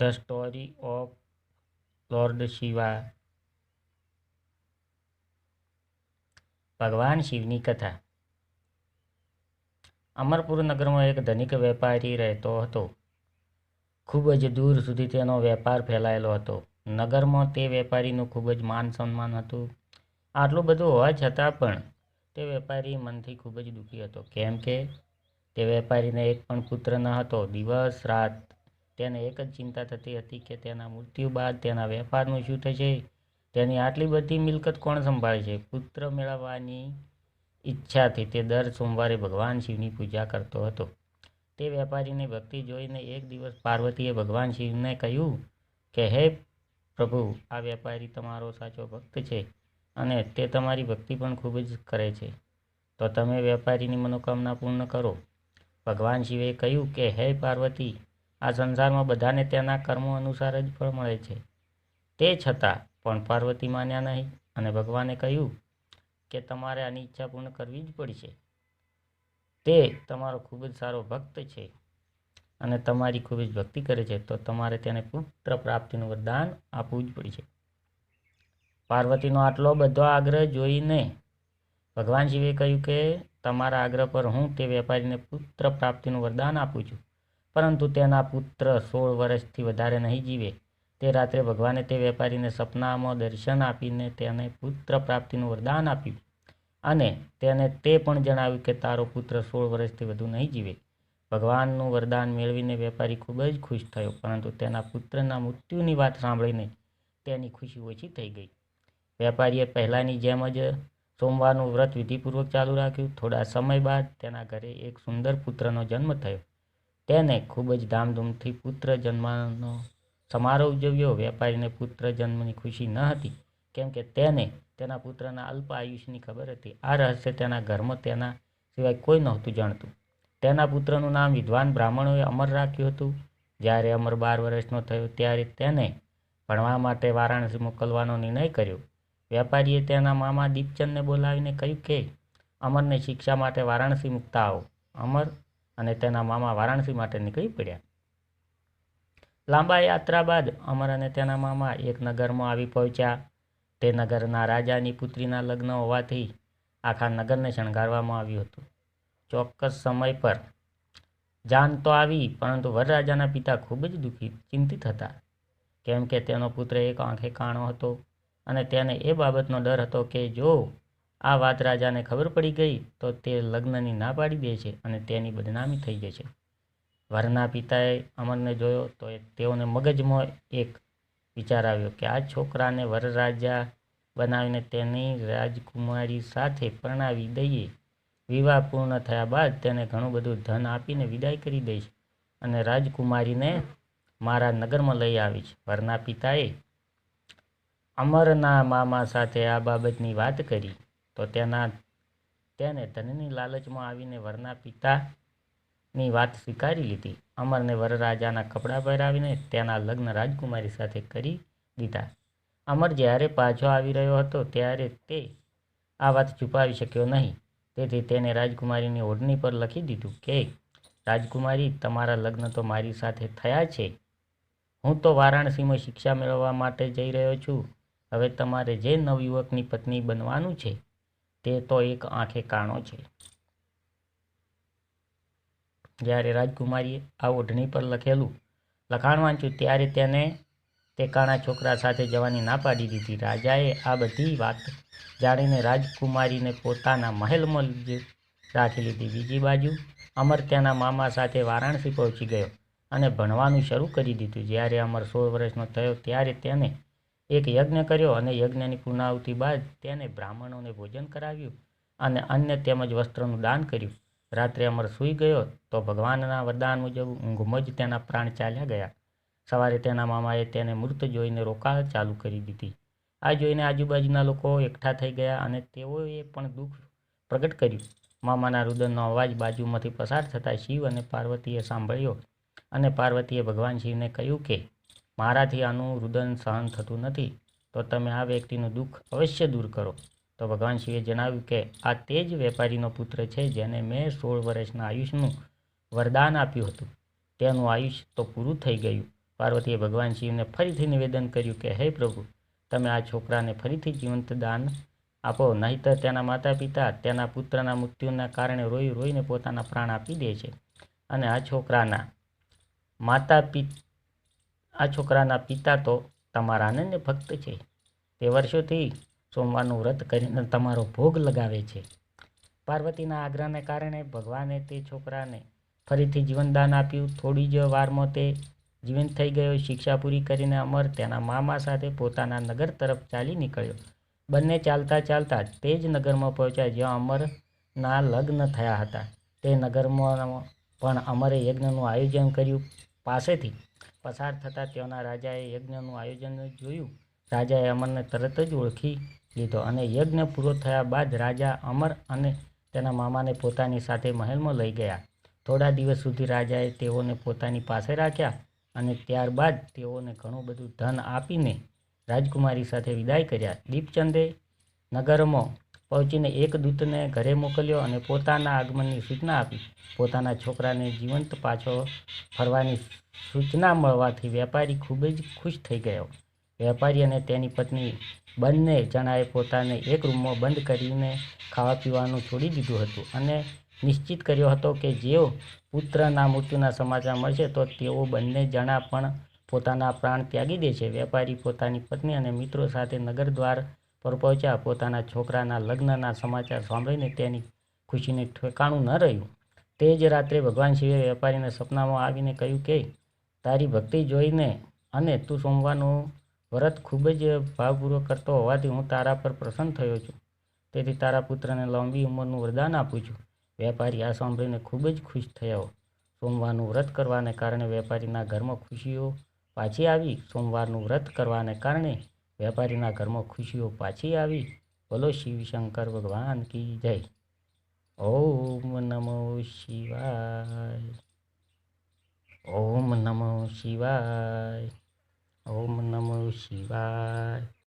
The story of lord Shiva. ભગવાન શિવની કથા. અમરપુર નગરમાં એક ધનિક વેપારી રહેતો હતો. ખૂબ જ દૂર સુધી તેનો વેપાર ફેલાયેલો હતો. નગરમાં તે વેપારીનું ખૂબ જ માન સન્માન હતું. આટલું બધું હોવા છતાં પણ તે વેપારી મનથી ખૂબ જ દુઃખી હતો. કેમ કે તે વેપારીને એક પણ પુત્ર ન હતો. દિવસ, રાત તેને એક જ ચિંતા થતી હતી કે તેના મૃત્યુ બાદ તેના વેપારનું શું થશે? તેની આટલી બધી મિલકત કોણ સંભાળે છે? પુત્ર મેળવવાની ઈચ્છાથી તે દર સોમવારે ભગવાન શિવની પૂજા કરતો હતો. તે વેપારીને ભક્તિ જોઈને એક દિવસ પાર્વતીએ ભગવાન શિવને કહ્યું કે, હે પ્રભુ, આ વેપારી તમારો સાચો ભક્ત છે અને તે તમારી ભક્તિ પણ ખૂબ જ કરે છે. તો તમે વેપારીની મનોકામના પૂર્ણ કરો. ભગવાન શિવે કહ્યું કે, હે પાર્વતી આ સંસારમાં બધાને તેના કર્મો અનુસાર જ ફળ મળે છે. તે છતાં પણ પાર્વતી માન્યા નહીં અને ભગવાને કહ્યું કે તમારે આની ઈચ્છા પૂર્ણ કરવી જ પડશે. તે તમારો ખૂબ જ સારો ભક્ત છે અને તમારી ખૂબ જ ભક્તિ કરે છે, તો તમારે તેને પુત્ર પ્રાપ્તિનું વરદાન આપવું જ પડશે. પાર્વતીનો આટલો બધો આગ્રહ જોઈને ભગવાન શિવે કહ્યું કે તમારા આગ્રહ પર હું તે વેપારીને પુત્ર પ્રાપ્તિનું વરદાન આપું છું. પરંતુ તેના પુત્ર સોળ વર્ષથી વધારે નહીં જીવે. તે રાત્રે ભગવાને તે વેપારીને સપનામાં દર્શન આપીને તેને પુત્ર પ્રાપ્તિનું વરદાન આપ્યું અને તેને તે પણ જણાવ્યું કે તારો પુત્ર સોળ વર્ષથી વધુ નહીં જીવે. ભગવાનનું વરદાન મેળવીને વેપારી ખૂબ જ ખુશ થયો, પરંતુ તેના પુત્રના મૃત્યુની વાત સાંભળીને તેની ખુશી ઓછી થઈ ગઈ. વેપારીએ પહેલાંની જેમ જ સોમવારનું વ્રત વિધિપૂર્વક ચાલુ રાખ્યું. થોડા સમય બાદ તેના ઘરે એક સુંદર પુત્રનો જન્મ થયો. તેને ખૂબ જ ધામધૂમથી પુત્ર જન્મનો સમારોહ ઉજવ્યો વેપારીને પુત્ર જન્મની ખુશી ન હતી, કેમ કે તેને, તેના પુત્રના અલ્પ આયુષ્યની ખબર હતી. આ રહસ્ય તેના ઘરમાં તેના સિવાય કોઈ નહોતું જાણતું. તેના પુત્રનું નામ વિદ્વાન બ્રાહ્મણોએ અમર રાખ્યું હતું. જ્યારે અમર બાર વર્ષનો થયો, ત્યારે તેને ભણવા માટે વારાણસી મોકલવાનો નિર્ણય કર્યો. વેપારીએ તેના મામા દીપચંદને બોલાવીને કહ્યું કે, અમરને શિક્ષા માટે વારાણસી મૂકતા આવો. અમર અને તેના મામા વારાણસી માટે નીકળી પડ્યા. લાંબા યાત્રા બાદ અમર અને તેના મામા એક નગરમાં આવી પહોંચ્યા. તે નગરના રાજાની પુત્રીના લગ્ન હોવાથી આખા નગરને શણગારવામાં આવ્યું હતું. ચોક્કસ સમય પર જાન તો આવી, પરંતુ વરરાજાના પિતા ખૂબ જ દુઃખી, ચિંતિત હતા. કેમ કે તેનો પુત્ર એક આંખે કાણો હતો અને તેને એ બાબતનો ડર હતો કે જો આ વાત રાજાને ખબર પડી ગઈ તો તે લગ્નની ના પાડી દે છે અને તેની બદનામી થઈ જશે વરના પિતાએ અમરને જોયો તો તેઓને મગજમાં એક વિચાર આવ્યો કે આ છોકરાને વરરાજા બનાવીને તેની રાજકુમારી સાથે પરણાવી દઈએ. વિવાહ પૂર્ણ થયા બાદ તેને ઘણું બધું ધન આપીને વિદાય કરી દઈશ અને રાજકુમારીને મારા નગરમાં લઈ આવીશ. વરના પિતાએ અમરના મામા સાથે આ બાબતની વાત કરી. તો તેના તેને ધનની લાલચમાં આવીને વરના પિતાની વાત સ્વીકારી લીધી. અમરને વરરાજાના કપડાં પહેરાવીને તેના લગ્ન રાજકુમારી સાથે કરી દીધા. અમર જ્યારે પાછો આવી રહ્યો હતો ત્યારે તે આ વાત છુપાવી શક્યો નહીં. તેથી તેને રાજકુમારીની ઓઢણી પર લખી દીધું કે, રાજકુમારી, તમારા લગ્ન તો મારી સાથે થયા છે. હું તો વારાણસીમાં શિક્ષા મેળવવા માટે જઈ રહ્યો છું. હવે તમારે જે નવયુવકની પત્ની બનવાનું છે તે તો એક આંખે કાણો છે. જ્યારે રાજકુમારીએ આ ઓઢણી પર લખેલું લખાણ વાંચ્યું ત્યારે તેને તે કાણા છોકરા સાથે જવાની ના પાડી દીધી. રાજાએ આ બધી વાત જાણીને રાજકુમારીને પોતાના મહેલમાં રાખી લીધી. બીજી બાજુ અમર તેના મામા સાથે વારાણસી પહોંચી ગયો અને ભણવાનું શરૂ કરી દીધું. જ્યારે અમર સોળ વર્ષનો થયો, ત્યારે તેને એક યજ્ઞ કર્યો અને યજ્ઞની પૂર્ણાહુતિ બાદ તેને બ્રાહ્મણોને ભોજન કરાવ્યું અને અન્ય તેમજ વસ્ત્રનું દાન કર્યું. રાત્રે અમર સૂઈ ગયો તો ભગવાનના વરદાન મુજબ ઊંઘમાં જ તેના પ્રાણ ચાલ્યા ગયા. સવારે તેના મામાએ તેને મૃત જોઈને રોકાણ ચાલુ કરી દીધી. આ જોઈને આજુબાજુના લોકો એકઠા થઈ ગયા અને તેઓએ પણ દુઃખ પ્રગટ કર્યું. મામાના રુદનનો અવાજ બાજુમાંથી પસાર થતાં શિવ અને પાર્વતીએ સાંભળ્યો અને પાર્વતીએ ભગવાન શિવને કહ્યું કે મારાથી આનું રુદન સહન થતું નથી, તો તમે આ વ્યક્તિનું દુઃખ અવશ્ય દૂર કરો. તો ભગવાન શિવે જણાવ્યું કે, આ તે જ વેપારીનો પુત્ર છે જેને મેં સોળ વર્ષના આયુષનું વરદાન આપ્યું હતું. તેનું આયુષ્ય તો પૂરું થઈ ગયું. પાર્વતીએ ભગવાન શિવને ફરીથી નિવેદન કર્યું કે, હે પ્રભુ, તમે આ છોકરાને ફરીથી જીવંત દાન આપો, નહીંતર તેના માતા પિતા તેના પુત્રના મૃત્યુના કારણે રોઈ રોઈને પોતાના પ્રાણ આપી દે છે. અને આ છોકરાના માતા પિત આ છોકરાના પિતા તો તમારા અનન્ય ભક્ત છે. તે વર્ષોથી સોમવારનું વ્રત કરીને તમારો ભોગ લગાવે છે. પાર્વતીના આગ્રહને કારણે ભગવાને તે છોકરાને ફરીથી જીવનદાન આપ્યું. થોડી જ વારમાં તે જીવંત થઈ ગયો. શિક્ષા પૂરી કરીને અમર તેના મામા સાથે પોતાના નગર તરફ ચાલી નીકળ્યો. બંને ચાલતા ચાલતા તે જ નગરમાં પહોંચ્યા જ્યાં અમરના લગ્ન થયા હતા. તે નગરમાં પણ અમરે યજ્ઞનું આયોજન કર્યું. પાસેથી પસાર થતાં ત્યાંના રાજાએ યજ્ઞનું આયોજન જોયું. રાજાએ અમરને તરત જ ઓળખી લીધો અને યજ્ઞ પૂરો થયા બાદ રાજા અમર અને તેના મામાને પોતાની સાથે મહેલમાં લઈ ગયા. થોડા દિવસ સુધી રાજાએ તેઓને પોતાની પાસે રાખ્યા અને ત્યારબાદ તેઓને ઘણું બધું ધન આપીને રાજકુમારી સાથે વિદાય કર્યા. દીપચંદે નગરમાં પહોંચીને એક દૂતને ઘરે મોકલ્યો અને પોતાના આગમનની સૂચના આપી. પોતાના છોકરાને જીવંત પાછો ફરવાની સૂચના મળવાથી વેપારી ખૂબ જ ખુશ થઈ ગયો. વેપારી અને તેની પત્ની બંને જણાએ પોતાને એક રૂમમાં બંધ કરીને ખાવા પીવાનું છોડી દીધું હતું અને નિશ્ચિત કર્યો હતો કે જેઓ પુત્રના મૃત્યુના સમાચાર મળશે તો તેઓ બંને જણા પણ પોતાના પ્રાણ ત્યાગી દે છે વેપારી પોતાની પત્ની અને મિત્રો સાથે નગર દ્વાર પર પહોંચ્યા. પોતાના છોકરાના લગ્નના સમાચાર સાંભળીને તેની ખુશીને ઠેકાણું ન રહ્યું. તે જ રાત્રે ભગવાન શિવે વેપારીને સપનામાં આવીને કહ્યું કે, તારી ભક્તિ જોઈને અને તું સોમવારનું વ્રત ખૂબ જ ભાવપૂર્વક કરતો હોવાથી હું તારા પર પ્રસન્ન થયો છું. તેથી તારા પુત્રને લાંબી ઉંમરનું વરદાન આપું છું. વેપારી આ સાંભળીને ખૂબ જ ખુશ થયો. સોમવારનું વ્રત કરવાને કારણે વેપારીના ઘરમાં ખુશીઓ પાછી આવી. સોમવારનું વ્રત કરવાને કારણે વેપારીના ઘરમાં ખુશીઓ પાછી આવી. બોલો શિવશંકર ભગવાન કી જય. ઓમ નમો શિવાય. ઓમ નમો શિવાય. ઓમ નમો શિવાય.